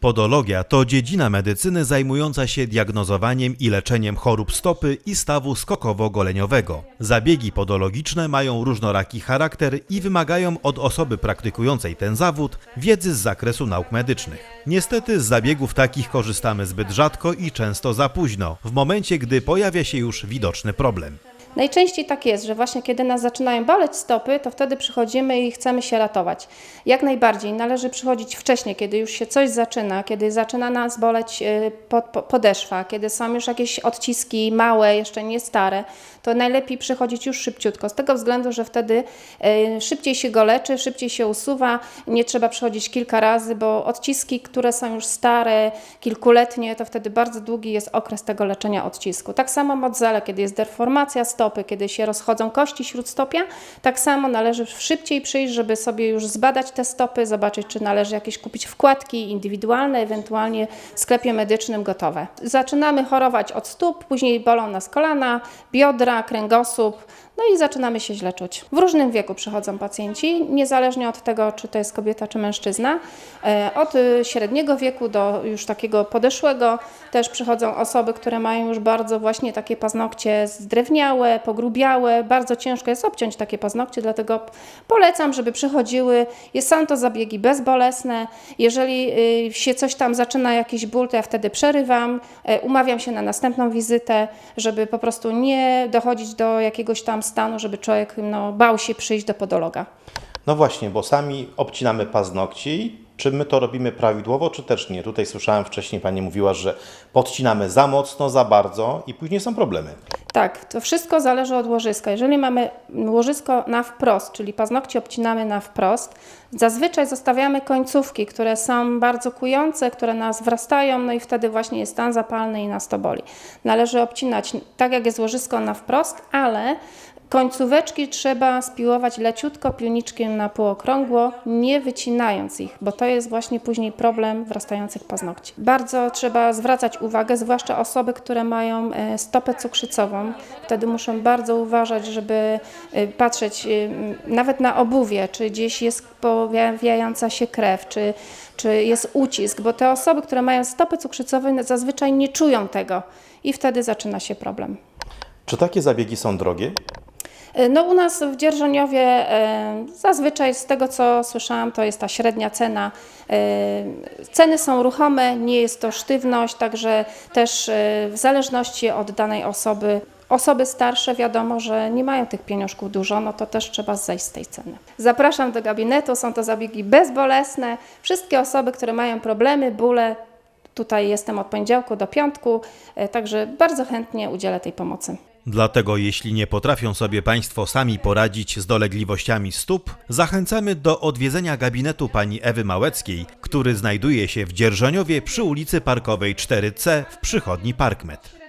Podologia to dziedzina medycyny zajmująca się diagnozowaniem i leczeniem chorób stopy i stawu skokowo-goleniowego. Zabiegi podologiczne mają różnoraki charakter i wymagają od osoby praktykującej ten zawód wiedzy z zakresu nauk medycznych. Niestety z zabiegów takich korzystamy zbyt rzadko i często za późno, w momencie gdy pojawia się już widoczny problem. Najczęściej tak jest, że właśnie kiedy nas zaczynają boleć stopy, to wtedy przychodzimy i chcemy się ratować. Jak najbardziej należy przychodzić wcześniej, kiedy już się coś zaczyna, kiedy zaczyna nas boleć y, pod, po- podeszwa, kiedy są już jakieś odciski małe, jeszcze nie stare, to najlepiej przychodzić już szybciutko, z tego względu, że wtedy y, szybciej się go leczy, szybciej się usuwa, nie trzeba przychodzić kilka razy, bo odciski, które są już stare, kilkuletnie, to wtedy bardzo długi jest okres tego leczenia odcisku. Tak samo modzele, kiedy jest deformacja stopy, kiedy się rozchodzą kości śródstopia, tak samo należy szybciej przyjść, żeby sobie już zbadać te stopy, zobaczyć, czy należy jakieś kupić wkładki indywidualne, ewentualnie w sklepie medycznym gotowe. Zaczynamy chorować od stóp, później bolą nas kolana, biodra, kręgosłup, no i zaczynamy się źle czuć. W różnym wieku przychodzą pacjenci, niezależnie od tego, czy to jest kobieta, czy mężczyzna. E, Od y, średniego wieku do już takiego podeszłego też przychodzą osoby, które mają już bardzo właśnie takie paznokcie zdrewniałe, pogrubiałe. Bardzo ciężko jest obciąć takie paznokcie, dlatego polecam, żeby przychodziły. Są to zabiegi bezbolesne. Jeżeli y, się coś tam zaczyna, jakiś ból, to ja wtedy przerywam, e, umawiam się na następną wizytę, żeby po prostu nie dochodzić do jakiegoś tam stanu, żeby człowiek no, bał się przyjść do podologa. No właśnie, bo sami obcinamy paznokci. Czy my to robimy prawidłowo, czy też nie? Tutaj słyszałem wcześniej, Pani mówiła, że podcinamy za mocno, za bardzo i później są problemy. Tak, to wszystko zależy od łożyska. Jeżeli mamy łożysko na wprost, czyli paznokcie obcinamy na wprost, zazwyczaj zostawiamy końcówki, które są bardzo kujące, które nas wrastają, no i wtedy właśnie jest stan zapalny i nas to boli. Należy obcinać tak, jak jest łożysko na wprost, ale końcóweczki trzeba spiłować leciutko pilniczkiem na półokrągło, nie wycinając ich, bo to jest właśnie później problem wrastających paznokci. Bardzo trzeba zwracać uwagę, zwłaszcza osoby, które mają e, stopę cukrzycową. Wtedy muszą bardzo uważać, żeby e, patrzeć e, nawet na obuwie, czy gdzieś jest pojawiająca się krew, czy, czy jest ucisk, bo te osoby, które mają stopy cukrzycowe zazwyczaj nie czują tego i wtedy zaczyna się problem. Czy takie zabiegi są drogie? No u nas w Dzierżoniowie e, zazwyczaj z tego co słyszałam to jest ta średnia cena. E, Ceny są ruchome, nie jest to sztywność, także też e, w zależności od danej osoby. Osoby starsze wiadomo, że nie mają tych pieniążków dużo, no to też trzeba zejść z tej ceny. Zapraszam do gabinetu, są to zabiegi bezbolesne. Wszystkie osoby, które mają problemy, bóle, tutaj jestem od poniedziałku do piątku, e, także bardzo chętnie udzielę tej pomocy. Dlatego jeśli nie potrafią sobie Państwo sami poradzić z dolegliwościami stóp, zachęcamy do odwiedzenia gabinetu pani Ewy Małeckiej, który znajduje się w Dzierżoniowie przy ulicy Parkowej 4C w przychodni Parkmet.